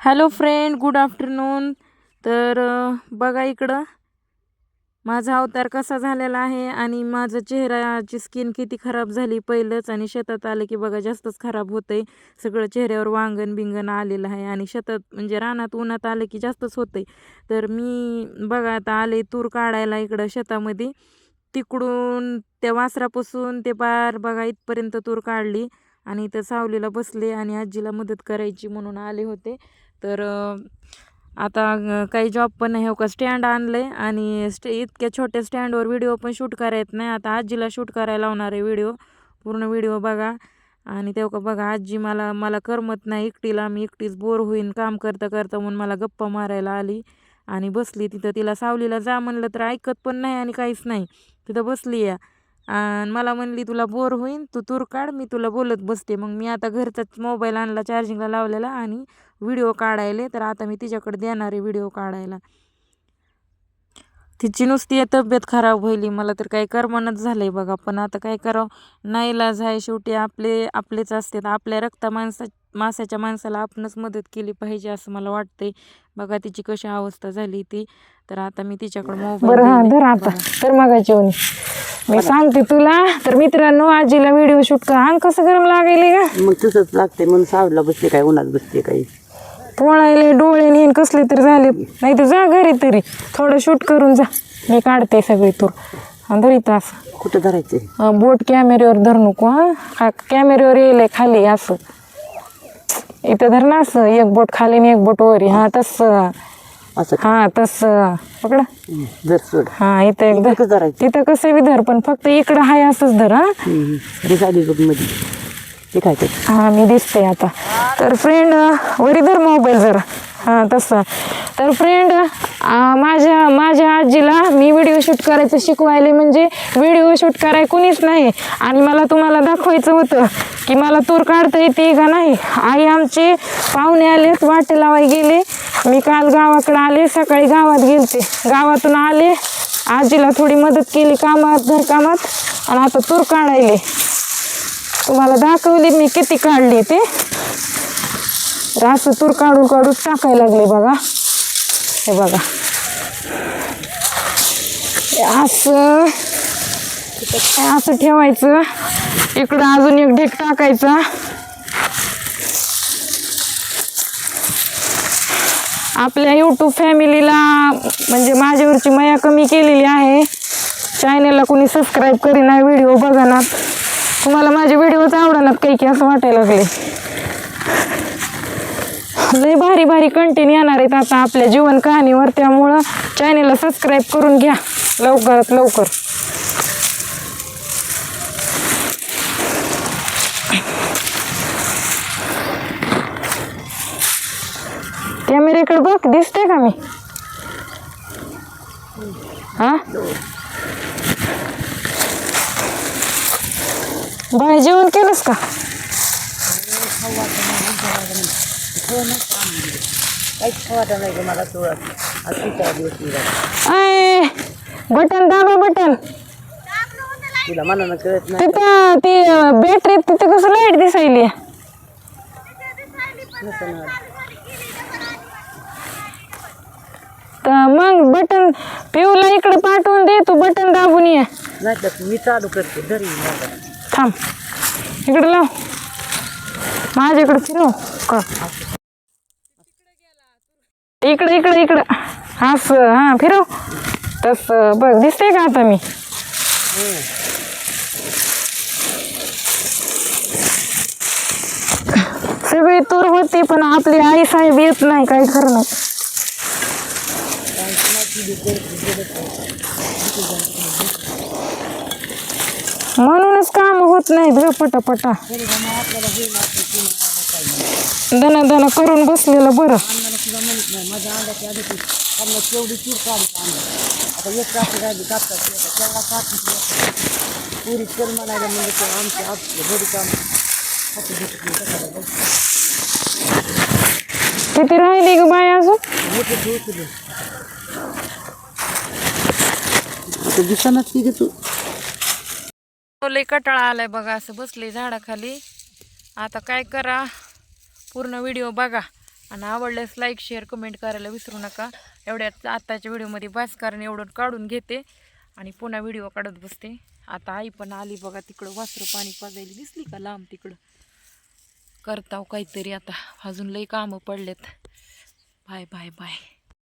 Hello friend good afternoon. तर बघा इकडं. माझा अवतार कसा झालेला आहे आणि माझं चेहऱ्याची स्किन किती खराब झाली पहिलंच आणि शेतात आलं की बघा जास्तच खराब होतंय. सगळं चेहऱ्यावर वांगण बिंगण आलेलं आहे आणि शेतात म्हणजे रानात उन्हात आलं की जास्तच होतंय. तर मी बघा आता आले तूर काढायला इकडं शेतामध्ये. तिकडून त्या वासरापासून ते पार बघा इथपर्यंत तूर काढली. आणि इथं सावलीला बसले आणि आजीला मदत करायची म्हणून आले होते. तर आता काही जॉब पण नाही हो का स्टँड आणलं आहे आणि स्टे इतक्या छोट्या स्टँडवर व्हिडिओ पण शूट करायला नाही. आता आजीला शूट करायला लावणार आहे व्हिडिओ पूर्ण व्हिडिओ बघा. आणि तेव्हा हो बघा आजी मला मला करमत नाही एकटीला मी एकटीच बोर होईन काम करता करता म्हणून मला गप्पा मारायला आली. आणि बसली तिथं तिला सावलीला जा म्हणलं तर ऐकत पण नाही आणि काहीच नाही. तिथं बसली या आणि मला म्हणली तुला बोर होईन तू तूर काढ मी तुला बोलत बसते. मग मी आता घरचाच मोबाईल आणला चार्जिंगला लावलेला आणि व्हिडिओ काढायले तर आता मी तिच्याकडे देणार आहे व्हिडिओ काढायला. तिची नुसती तब्येत खराब व्हायली मला तर काही करमणच झालं आहे बघा पण आता काय करावं? नाईलाज आहे शेवटी आपले आपलेच असतात. आपल्या रक्ता माणसा मासाच्या माणसाला आपणच मदत केली पाहिजे असं मला वाटतंय. बघा तिची कशी अवस्था झाली ती. तर आता मी तिच्याकडे मोबाईल तर मागायची मी सांगते तुला. तर मित्रांनो आजीला व्हिडिओ शूट कर. अंग कसं गरम लागायले का मग तसंच लागते म्हणून सावलीला बसते काय उन्हात बसते काही पोळायले डोळे नेन कसले तर झाले. नाही तर जा घरी तरी. थोडं शूट करून जा. मी काढते सगळी तूर. धरी तास कुठं धरायचे बोट कॅमेऱ्यावर धर नको हा. कॅमेऱ्यावर येईल खाली असं. इथं धर ना असं. एक बोट खाली आणि एक बोट वरी. हा तसं. असं हा तसं. पकडा. हं, जर सोड. हा इथं एक धर. कसं धरायचं तिथं कसं बी धर पण फक्त इकडं हाय असंच धर हा. बघमध्ये. ते काय ते? हा मी दिसते आता. तर फ्रेंड वरी धर मोबाईल जरा. हां तसं. तर फ्रेंड माझ्या माझ्या आजीला मी व्हिडिओ शूट करायचं शिकवायले म्हणजे व्हिडिओ शूट कराय कुणीच नाही. आणि मला तुम्हाला दाखवायचं होतं की मला तूर काढता येते का नाही. आई आमचे पाहुणे आलेत वाट लावाय गेले. मी काल गावाकडे आले सकाळी गावात गेलते. गावातून आले आजीला थोडी मदत केली कामात घरकामात आणि आता तूर काढायले. तुम्हाला दाखवली मी किती काढली ते. तर असं तूर काढून काढून टाकायला लागले बघा. हे बघा. असं असं ठेवायचं. इकडं अजून एक ढेक टाकायचा. आपल्या यूट्यूब फॅमिलीला म्हणजे माझ्यावरची मया कमी केलेली आहे. चॅनलला कोणी सबस्क्राईब करीना व्हिडिओ बघणार तुम्हाला माझे व्हिडिओच आवडणार काही की असं वाटायला लागले? लय भारी भारी कंटेंट येणार आहेत आता आपल्या जीवन कहाणीवर. त्यामुळं चॅनलला सबस्क्राईब करून घ्या. लवकरात लवकर कॅमेऱ्याकडे बघ दिसते का मी? हा? बाय जेवण केलंस का? वाटत नाही मला आय बटन दाबा बटन. तुला मनानं कळत नाही तिथं ती बॅटरी तिथं कसं लाइट दिसायली? नसतं ना. तर मग बटन पिऊला इकडे पाठवून दे तू बटन दाबून ये. नाही तर मी चालू करते घरी. थांब. इकडे लाव. माझ्याकडे फिरव. कर. इकडे इकडे इकडं. असं हां फिरव. तसं बघ दिसते का आता मी? सगळी तूर होती पण आपली आई साहेब येत नाही काही खरं नाही. म्हणूनच काम होत नाही ग पटापटा. दना दना करून बसलेलं बरं. आता किती राहिली ग बाय अजून? मोठे ठेवतो की तू. लय कटाळा आलाय बघा असं बसले झाडाखाली. आता काय करा पूर्ण व्हिडिओ बघा. आणि आवडल्यास लाईक शेअर कमेंट करायला विसरू नका. एवढ्यात आत्ताच्या व्हिडिओमध्ये बास कारण एवढं काढून घेते. आणि पुन्हा व्हिडिओ काढत बसते. आता आई पण आली बघा तिकडं वासरं पाणी पाजायला दिसली का लांब तिकडं? करताव काहीतरी आता. अजून लई कामं पडलेत. Bye bye bye.